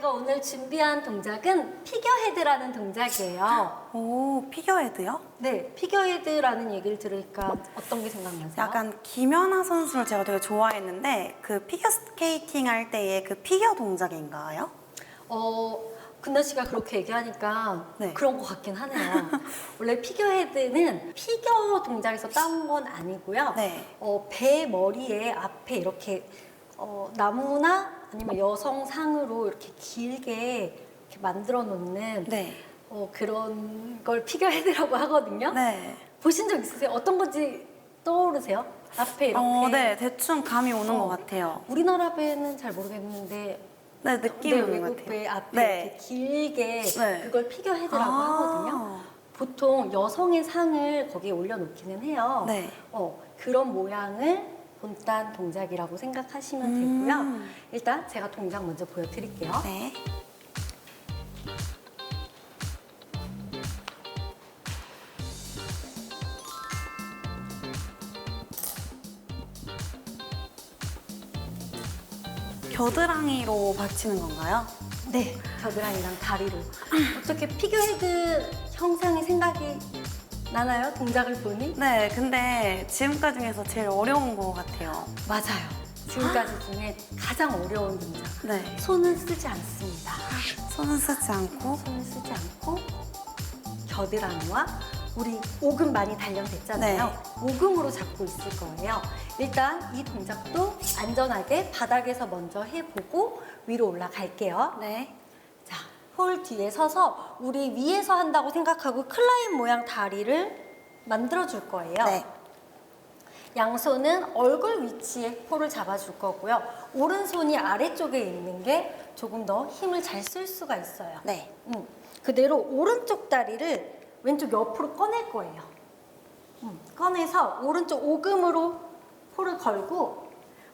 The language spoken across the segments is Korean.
제가 오늘 준비한 동작은 피겨헤드라는 동작이에요. 오, 피겨헤드요? 네, 피겨헤드라는 얘기를 들으니까 어떤 게 생각나세요? 약간 김연아 선수를 제가 되게 좋아했는데 그 피겨 스케이팅 할 때의 그 피겨 동작인가요? 어, 근나 씨가 그렇게 얘기하니까 네. 그런 것 같긴 하네요. 원래 피겨헤드는 피겨 동작에서 따온 건 아니고요. 네. 어, 배 머리에 앞에 이렇게 어, 나무나 아니면 여성상으로 이렇게 길게 이렇게 만들어 놓는 네. 어, 그런 걸 피겨헤드라고 하거든요. 네. 보신 적 있으세요? 어떤 건지 떠오르세요? 앞에 이렇게. 어, 네. 대충 감이 오는 어. 것 같아요. 우리나라 배는 잘 모르겠는데 네, 느낌이 네, 오는 것 외국 같아요. 배 앞에 네. 이렇게 길게 네. 그걸 피겨헤드라고 아. 하거든요. 보통 여성의 상을 거기에 올려놓기는 해요. 네. 어, 그런 모양을 본딴 동작이라고 생각하시면 음. 되고요. 일단 제가 동작 먼저 보여드릴게요. 네. 겨드랑이로 받치는 건가요? 네, 겨드랑이랑 다리로. 어떻게 피겨헤드 형상이 생각이 나나요? 동작을 보니? 네, 근데 지금까지 중에서 제일 어려운 것 같아요. 맞아요. 지금까지 중에 가장 어려운 동작. 네. 손은 쓰지 않습니다. 손은 쓰지 않고. 손을 쓰지 않고 겨드랑이와 우리 오금 많이 단련됐잖아요. 네. 오금으로 잡고 있을 거예요. 일단 이 동작도 안전하게 바닥에서 먼저 해보고 위로 올라갈게요. 네. 자, 홀 뒤에 서서 우리 위에서 한다고 생각하고 클라인 모양 다리를 만들어 줄 거예요. 네. 양손은 얼굴 위치에 폴을 잡아줄 거고요. 오른손이 아래쪽에 있는 게 조금 더 힘을 잘 쓸 수가 있어요. 네. 음, 그대로 오른쪽 다리를 왼쪽 옆으로 꺼낼 거예요. 음, 꺼내서 오른쪽 오금으로 폴을 걸고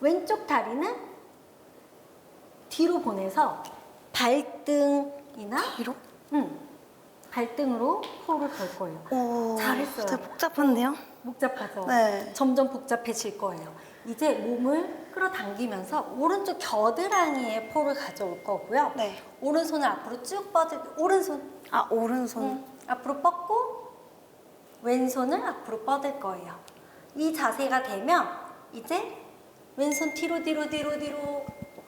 왼쪽 다리는 뒤로 보내서 발등 이나 뒤로? 음, 발등으로 폴을 걸 거예요. 오, 잘했어요. 되게 복잡한데요? 복잡하죠? 네. 점점 복잡해질 거예요. 이제 몸을 끌어당기면서 오른쪽 겨드랑이에 폴을 가져올 거고요. 네. 오른손을 앞으로 쭉 뻗을, 오른손 아, 오른손. 음, 앞으로 뻗고 왼손을 앞으로 뻗을 거예요. 이 자세가 되면 이제 왼손 뒤로 뒤로 뒤로 뒤로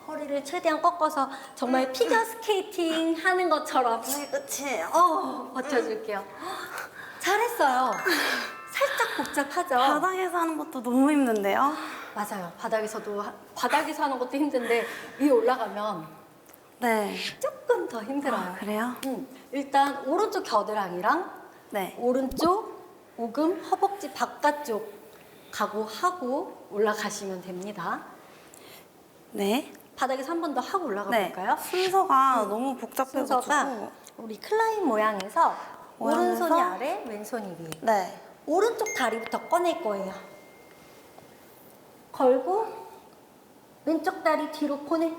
허리를 최대한 꺾어서 정말 피겨 스케이팅 하는 것처럼 그치. 어 버텨줄게요. 잘했어요. 살짝 복잡하죠. 바닥에서 하는 것도 너무 힘든데요? 맞아요. 바닥에서도 하- 바닥에서 하는 것도 힘든데 위에 올라가면 네. 조금 더 힘들어요. 아, 그래요? 음, 일단 오른쪽 겨드랑이랑 네. 오른쪽 오금 허벅지 바깥쪽 각오하고 올라가시면 됩니다. 네. 바닥에서 한 번 더 하고 올라가 네. 볼까요? 순서가 너무 복잡해가지고. 순서가 우리 클라인 모양에서 모양에서? 오른손이 아래, 왼손이 위에. 네. 오른쪽 다리부터 꺼낼 거예요. 걸고 왼쪽 다리 뒤로 보내.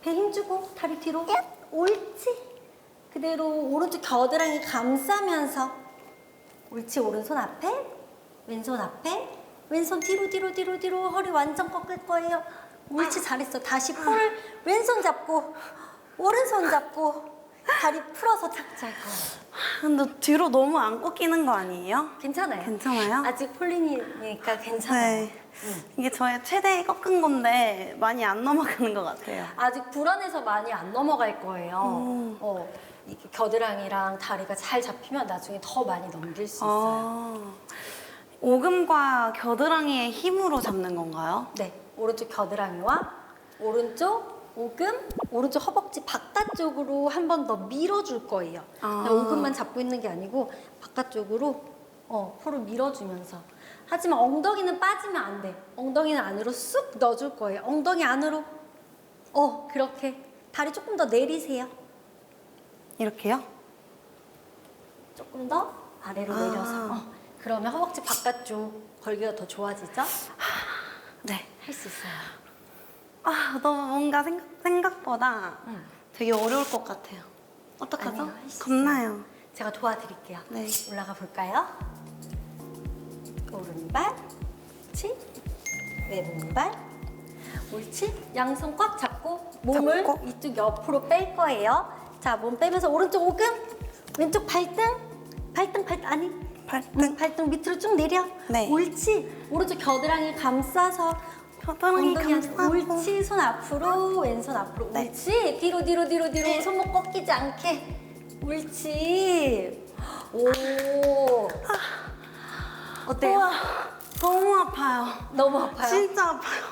배 힘주고 다리 뒤로. 옳지. 그대로 오른쪽 겨드랑이 감싸면서 옳지 오른손 앞에 왼손 앞에 왼손 뒤로 뒤로 뒤로 뒤로 허리 완전 꺾을 거예요. 옳지 잘했어. 다시 폴 왼손 잡고 오른손 잡고 다리 풀어서 착지할 거예요. 근데 뒤로 너무 안 꺾이는 거 아니에요? 괜찮아요. 괜찮아요? 아직 폴린이니까 괜찮아요. 네. 이게 저의 최대 꺾은 건데 많이 안 넘어가는 것 같아요. 아직 불안해서 많이 안 넘어갈 거예요. 음. 어, 이렇게 겨드랑이랑 다리가 잘 잡히면 나중에 더 많이 넘길 수 있어요. 아, 오금과 겨드랑이의 힘으로 잡는 건가요? 네, 오른쪽 겨드랑이와 오른쪽 오금, 오른쪽 허벅지 바깥쪽으로 한 번 더 밀어줄 거예요. 아. 그냥 오금만 잡고 있는 게 아니고 바깥쪽으로 어, 포를 밀어주면서. 하지만 엉덩이는 빠지면 안 돼. 엉덩이는 안으로 쑥 넣어줄 거예요. 엉덩이 안으로. 어, 그렇게. 다리 조금 더 내리세요. 이렇게요? 조금 더 아래로 아. 내려서. 어, 그러면 허벅지 바깥쪽 걸기가 더 좋아지죠? 네. 할 수 있어요. 아, 너무 뭔가 생각, 생각 보다 응. 되게 어려울 것 같아요. 어떡하죠? 아니요, 할수 겁나요. 제가 도와드릴게요. 네. 올라가 볼까요? 오른발, 그렇지? 왼발, 옳지? 양손 꽉 잡고 몸을 잡고. 이쪽 옆으로 뺄 거예요. 자, 몸 빼면서 오른쪽 오금, 왼쪽 발등, 발등, 발등 아니 발등. 발등 밑으로 쭉 내려. 네. 옳지. 오른쪽 겨드랑이 감싸서 겨드랑이 엉덩이 한- 감싸고. 옳지. 손 앞으로 왼손 앞으로. 네. 옳지. 뒤로 뒤로 뒤로 뒤로 손목 꺾이지 않게. 옳지. 오. 어때요? 우와, 너무 아파요. 너무 아파요. 진짜 아파요.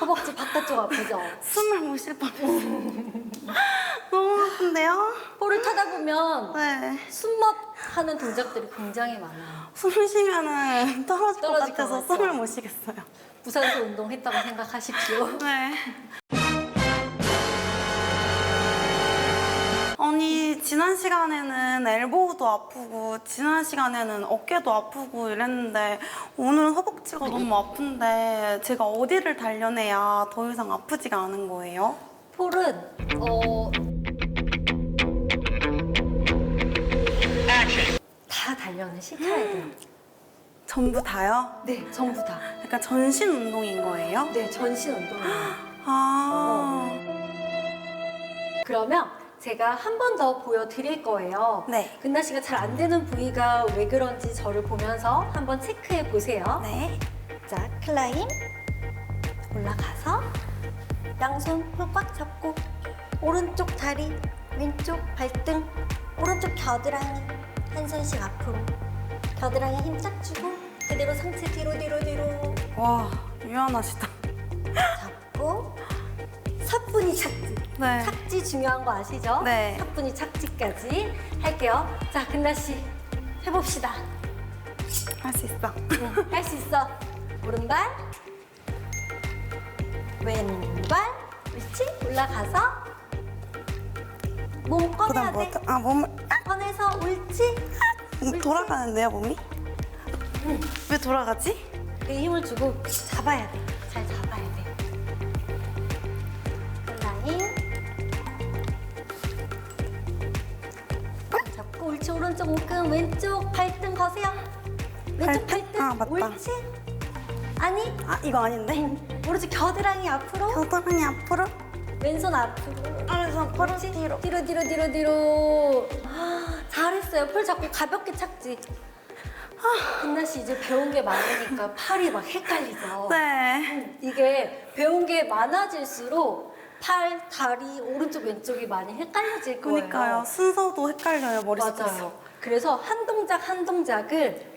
허벅지 바깥쪽 아프죠? 숨을 못 쉴 뻔했어요. 너무 아픈데요? 볼을 타다 보면 네. 숨맛 하는 동작들이 굉장히 많아요. 숨 쉬면은 떨어질 것 떨어질 것 같아서 같죠? 숨을 못 쉬겠어요. 부산에서 운동했다고 생각하십시오. 네. 아니 지난 시간에는 엘보우도 아프고 지난 시간에는 어깨도 아프고 이랬는데 오늘은 허벅지가 너무 아픈데 제가 어디를 단련해야 더 이상 아프지가 않은 거예요? 폴은 어. 다 단련을 시켜야 돼요. 전부 다요? 네, 전부 다. 약간 전신 운동인 거예요? 네, 전신 운동이에요. 아, 그러면 제가 한 번 더 보여드릴 거예요. 네. 근나 씨가 잘 안 되는 부위가 왜 그런지 저를 보면서 한번 체크해 보세요. 네. 자, 클라임 올라가서 양손 홀꽉 잡고 오른쪽 다리, 왼쪽 발등, 오른쪽 겨드랑이 한 손씩 앞으로 겨드랑이 힘 쫙 주고 그대로 상체 뒤로 뒤로 뒤로 와, 유연하시다. 잡고 사뿐히 착지. 네. 착지 중요한 거 아시죠? 네. 사뿐히 착지까지 할게요. 자, 근나 씨 해봅시다. 할 수 있어. 할 수 있어. 오른발, 왼발, 그렇지? 올라가서 몸 꺼내야 그다음 뭐, 돼. 아, 몸을 꺼내서 옳지? 음, 돌아가는데요, 몸이? 응. 왜 돌아가지? 그 힘을 주고 잡아야 돼. 잘 잡아야 돼. 라인. 잡고 옳지 오른쪽 목금 왼쪽 발등 거세요. 왼쪽 발등? 발등. 아, 맞다. 옳지? 아니 아, 이거 아닌데? 오른쪽 겨드랑이 앞으로 겨드랑이 앞으로? 왼손 앞으로. 왼손 앞으로? 옳지? 뒤로 뒤로 뒤로 뒤로 뒤로. 아, 잘했어요. 폴 잡고 가볍게 착지. 아, 금나 씨 이제 배운 게 많으니까 팔이 막 헷갈리죠. 네. 이게 배운 게 많아질수록 팔, 다리, 오른쪽, 왼쪽이 많이 헷갈려질 거예요. 그러니까요. 순서도 헷갈려요, 머릿속에서. 맞아요. 그래서 한 동작 한 동작을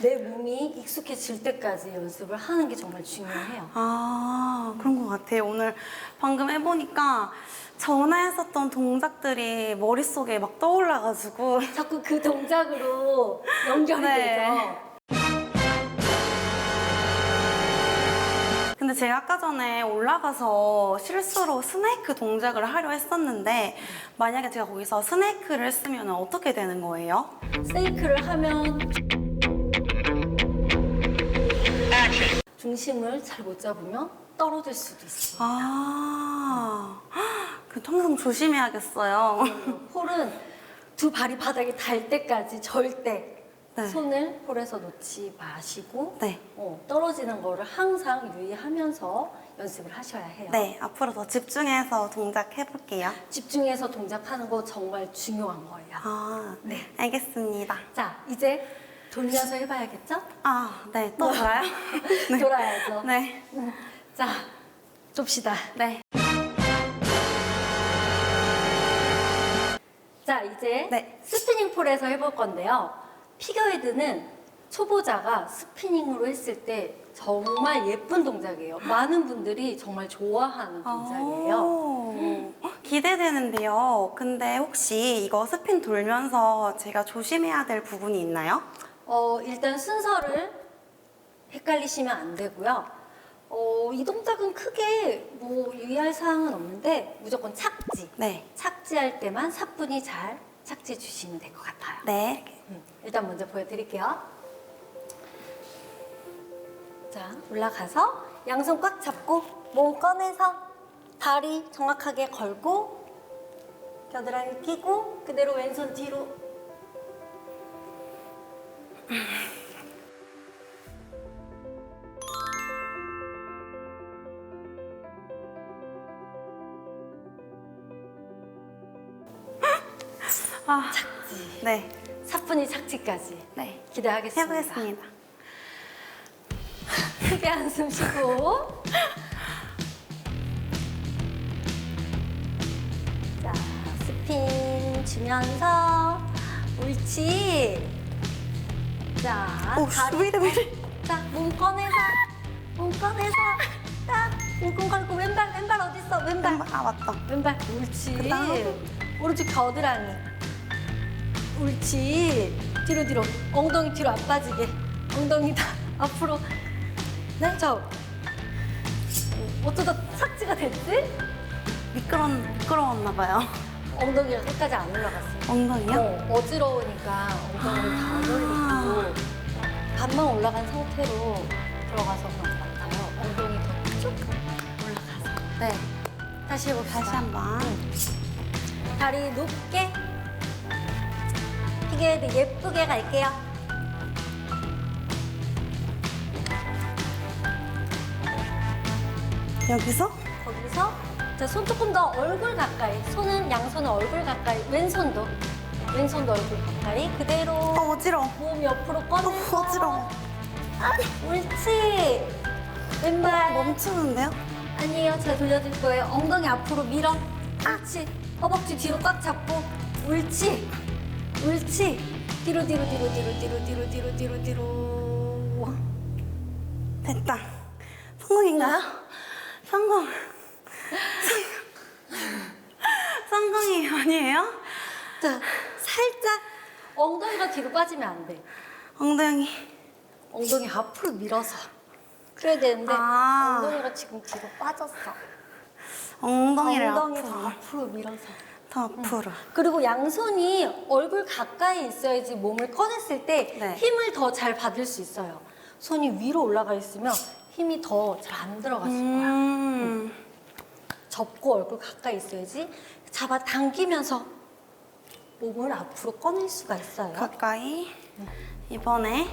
내 몸이 익숙해질 때까지 연습을 하는 게 정말 중요해요. 아, 그런 것 같아요. 오늘 방금 해보니까 전에 했었던 동작들이 머릿속에 막 떠올라가지고. 자꾸 그 동작으로 연결이 네. 되죠. 근데 제가 아까 전에 올라가서 실수로 스네이크 동작을 하려 했었는데 만약에 제가 거기서 스네이크를 쓰면 어떻게 되는 거예요? 세이크를 하면 중심을 잘 못 잡으면 떨어질 수도 있어요. 아, 그 항상 조심해야겠어요. 폴은 두 발이 바닥에 닿을 때까지 절대 네. 손을 폴에서 놓지 마시고 네. 어, 떨어지는 거를 항상 유의하면서 연습을 하셔야 해요. 네, 앞으로 더 집중해서 동작 해볼게요. 집중해서 동작하는 거 정말 중요한 거예요. 아, 네. 알겠습니다. 자, 이제 돌려서 해봐야겠죠? 아, 네, 또 돌아요? 네. 돌아야죠. 네. 음, 자, 좁시다. 네. 자, 이제 네. 스피닝 폴에서 해볼 건데요. 피겨헤드는 초보자가 스피닝으로 했을 때 정말 예쁜 동작이에요. 많은 분들이 정말 좋아하는 동작이에요. 오, 기대되는데요. 근데 혹시 이거 스핀 돌면서 제가 조심해야 될 부분이 있나요? 어, 일단 순서를 헷갈리시면 안 되고요. 어, 이 동작은 크게 뭐 유의할 사항은 없는데 무조건 착지. 네. 착지할 때만 사뿐히 잘 착지해 주시면 될 것 같아요. 네. 음, 일단 먼저 보여드릴게요. 자, 올라가서 양손 꽉 잡고 몸 꺼내서 다리 정확하게 걸고 겨드랑이 끼고 그대로 왼손 뒤로 아, 착지. 네. 사뿐히 착지까지. 네. 기대하겠습니다. 해보겠습니다. 크게 한숨 쉬고. 자, 스핀 주면서 옳지. 자, 오, 다리-. 자, 몸 꺼내서, 몸 꺼내서, 딱, 몸 걸고 왼발, 왼발 어디 있어? 왼발, 아, 맞다. 왼발, 옳지. 그다음? 오른쪽 겨드랑이, 옳지. 뒤로 뒤로, 엉덩이 뒤로 안 빠지게, 엉덩이 다 앞으로. 네, 저 어쩌다 착지가 됐지? 미끄러, 미끄러웠나 봐요. 엉덩이가 끝까지 안 올라갔어. 엉덩이요? 어, 어지러우니까 엉덩이를 다안 올리고 반만 올라간 상태로 들어가서 그런 것 같아요. 엉덩이 더쭉 올라가서. 네. 다시 해봅시다. 다시 한 번. 다리 높게 피게드 예쁘게 갈게요. 여기서? 자, 손 조금 더 얼굴 가까이. 손은 양손은 얼굴 가까이. 왼손도 왼손도 얼굴 가까이. 그대로 어, 어지러워. 몸 옆으로 꺼내서 어, 어지러워. 옳지. 왼발 멈추는데요? 아니에요. 제가 돌려줄 거예요. 엉덩이 앞으로 밀어. 옳지. 허벅지 뒤로 꽉 잡고. 옳지. 옳지. 뒤로 뒤로 뒤로 뒤로 뒤로 뒤로 뒤로 뒤로 뒤로. 됐다. 성공인가요? 성공. 성공이 아니에요? 자, 살짝 엉덩이가 뒤로 빠지면 안 돼. 엉덩이. 엉덩이 앞으로 밀어서. 그래야 되는데 아. 엉덩이가 지금 뒤로 빠졌어. 엉덩이를 엉덩이 더 앞으로. 앞으로 밀어서. 더 앞으로. 그리고 양손이 얼굴 가까이 있어야지 몸을 꺼냈을 때 네. 힘을 더 잘 받을 수 있어요. 손이 위로 올라가 있으면 힘이 더 잘 안 들어갔을 거야. 음. 접고 얼굴 가까이 있어야지 잡아 당기면서 몸을 앞으로 꺼낼 수가 있어요. 가까이. 이번에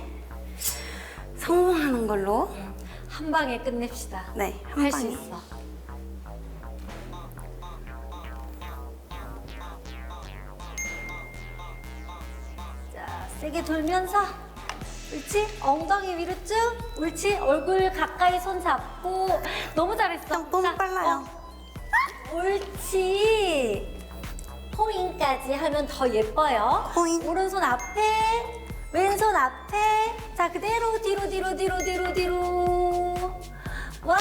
성공하는 걸로. 한 방에 끝냅시다. 네, 한 할 수 방에. 있어. 자, 세게 돌면서 옳지? 엉덩이 위로 쭉 옳지? 얼굴 가까이 손 잡고 너무 잘했어. 너무 자, 빨라요. 어. 옳지. 포인까지 하면 더 예뻐요. 포인. 오른손 앞에, 왼손 앞에. 자, 그대로 뒤로, 뒤로, 뒤로, 뒤로, 뒤로. 와!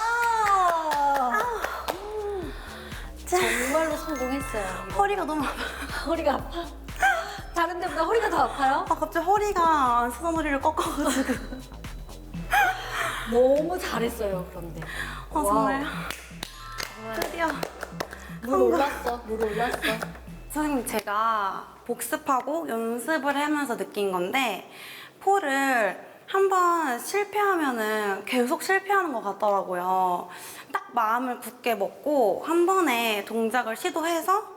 정말로 성공했어요. 허리가 너무 아파. 허리가 아파. 다른 데보다 허리가 더 아파요? 아, 갑자기 허리가 수선허리를 꺾어가지고. 너무 잘했어요, 그런데. 아, 정말요? 정말. 드디어. 물 올랐어, 물 올랐어. 선생님 제가 복습하고 연습을 하면서 느낀 건데 폴을 한번 실패하면은 계속 실패하는 것 같더라고요. 딱 마음을 굳게 먹고 한 번에 동작을 시도해서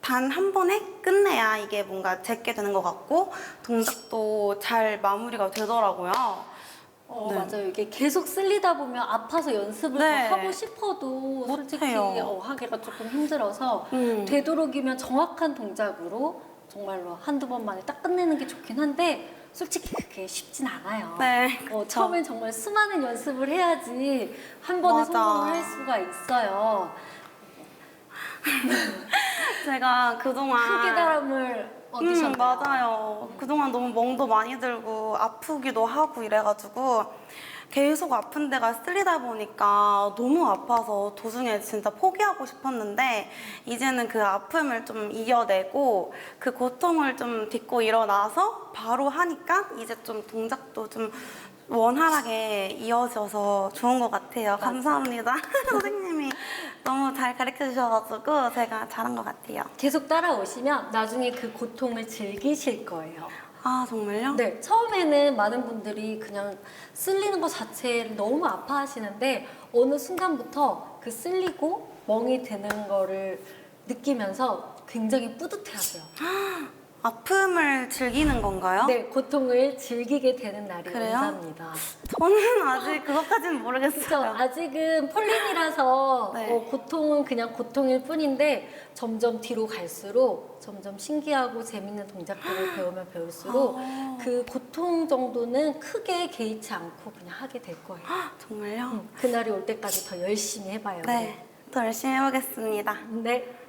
단 한 번에 끝내야 이게 뭔가 제게 되는 것 같고 동작도 잘 마무리가 되더라고요. 어, 네. 맞아요. 이게 계속 쓸리다 보면 아파서 연습을 네. 더 하고 싶어도 솔직히. 어, 하기가 조금 힘들어서 음. 되도록이면 정확한 동작으로 정말로 한두 번 만에 딱 끝내는 게 좋긴 한데 솔직히 그게 쉽진 않아요. 네, 어. 처음엔 정말 수많은 연습을 해야지 한 번에 맞아. 성공을 할 수가 있어요. 제가 그동안 큰 깨달음을 음, 얻으셨나요? 맞아요. 그동안 너무 멍도 많이 들고 아프기도 하고 이래가지고 계속 아픈 데가 쓸리다 보니까 너무 아파서 도중에 진짜 포기하고 싶었는데 이제는 그 아픔을 좀 이겨내고 그 고통을 좀 딛고 일어나서 바로 하니까 이제 좀 동작도 좀 원활하게 이어져서 좋은 것 같아요. 감사합니다. 선생님이 너무 잘 가르쳐 주셔가지고 제가 잘한 것 같아요. 계속 따라오시면 나중에 그 고통을 즐기실 거예요. 아, 정말요? 네, 처음에는 많은 분들이 그냥 쓸리는 것 자체를 너무 아파하시는데 어느 순간부터 그 쓸리고 멍이 드는 거를 느끼면서 굉장히 뿌듯해하세요. 아픔을 즐기는 건가요? 네, 고통을 즐기게 되는 날이 그래요? 온답니다. 저는 아직 그것까지는 모르겠어요. 아직은 폴린이라서 네. 어, 고통은 그냥 고통일 뿐인데 점점 뒤로 갈수록 점점 신기하고 재밌는 동작들을 배우면 배울수록 아. 그 고통 정도는 크게 개의치 않고 그냥 하게 될 거예요. 정말요? 음, 그날이 올 때까지 더 열심히 해봐요. 네, 더 열심히 해보겠습니다. 네.